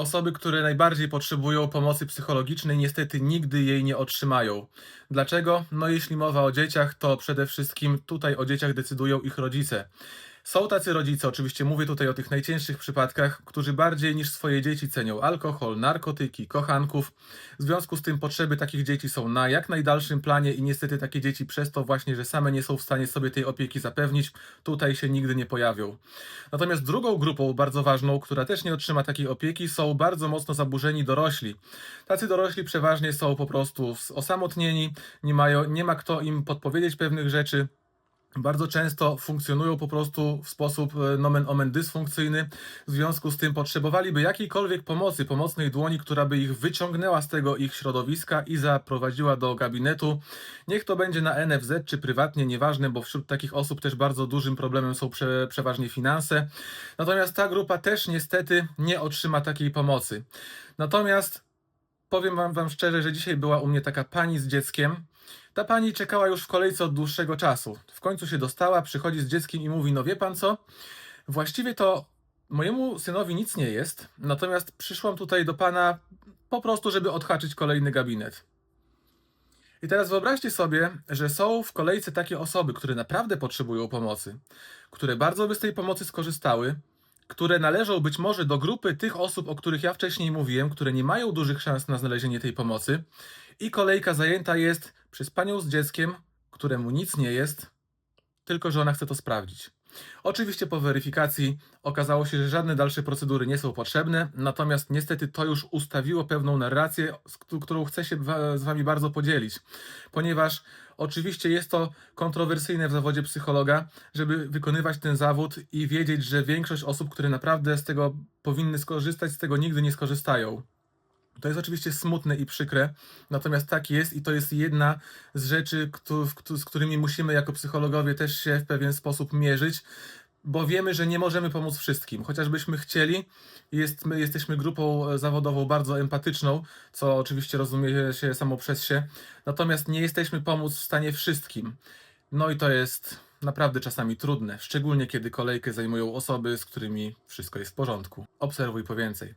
Osoby, które najbardziej potrzebują pomocy psychologicznej, niestety nigdy jej nie otrzymają. Dlaczego? No, jeśli mowa o dzieciach, to przede wszystkim tutaj o dzieciach decydują ich rodzice. Są tacy rodzice, oczywiście mówię tutaj o tych najcięższych przypadkach, którzy bardziej niż swoje dzieci cenią alkohol, narkotyki, kochanków. W związku z tym potrzeby takich dzieci są na jak najdalszym planie i niestety takie dzieci przez to właśnie, że same nie są w stanie sobie tej opieki zapewnić, tutaj się nigdy nie pojawią. Natomiast drugą grupą bardzo ważną, która też nie otrzyma takiej opieki, są bardzo mocno zaburzeni dorośli. Tacy dorośli przeważnie są po prostu osamotnieni, nie, mają, nie ma kto im podpowiedzieć pewnych rzeczy. Bardzo często funkcjonują po prostu w sposób e, nomen omen dysfunkcyjny, w związku z tym potrzebowaliby jakiejkolwiek pomocy, pomocnej dłoni, która by ich wyciągnęła z tego ich środowiska i zaprowadziła do gabinetu. Niech to będzie na NFZ czy prywatnie, nieważne, bo wśród takich osób też bardzo dużym problemem są prze, przeważnie finanse. Natomiast ta grupa też niestety nie otrzyma takiej pomocy. Natomiast powiem wam, wam szczerze, że dzisiaj była u mnie taka pani z dzieckiem. Ta pani czekała już w kolejce od dłuższego czasu. W końcu się dostała, przychodzi z dzieckiem i mówi: No wie pan co? Właściwie to mojemu synowi nic nie jest, natomiast przyszłam tutaj do pana po prostu, żeby odhaczyć kolejny gabinet. I teraz wyobraźcie sobie, że są w kolejce takie osoby, które naprawdę potrzebują pomocy, które bardzo by z tej pomocy skorzystały, które należą być może do grupy tych osób, o których ja wcześniej mówiłem, które nie mają dużych szans na znalezienie tej pomocy, i kolejka zajęta jest przez panią z dzieckiem, któremu nic nie jest, tylko że ona chce to sprawdzić. Oczywiście po weryfikacji okazało się, że żadne dalsze procedury nie są potrzebne, natomiast niestety to już ustawiło pewną narrację, z któ- którą chcę się z Wami bardzo podzielić, ponieważ oczywiście jest to kontrowersyjne w zawodzie psychologa, żeby wykonywać ten zawód i wiedzieć, że większość osób, które naprawdę z tego powinny skorzystać, z tego nigdy nie skorzystają. To jest oczywiście smutne i przykre, natomiast tak jest i to jest jedna z rzeczy, z którymi musimy jako psychologowie też się w pewien sposób mierzyć, bo wiemy, że nie możemy pomóc wszystkim. Chociażbyśmy chcieli, jest, my jesteśmy grupą e, zawodową bardzo empatyczną, co oczywiście rozumie się samo przez się, natomiast nie jesteśmy pomóc w stanie wszystkim. No i to jest naprawdę czasami trudne, szczególnie kiedy kolejkę zajmują osoby, z którymi wszystko jest w porządku. Obserwuj po więcej.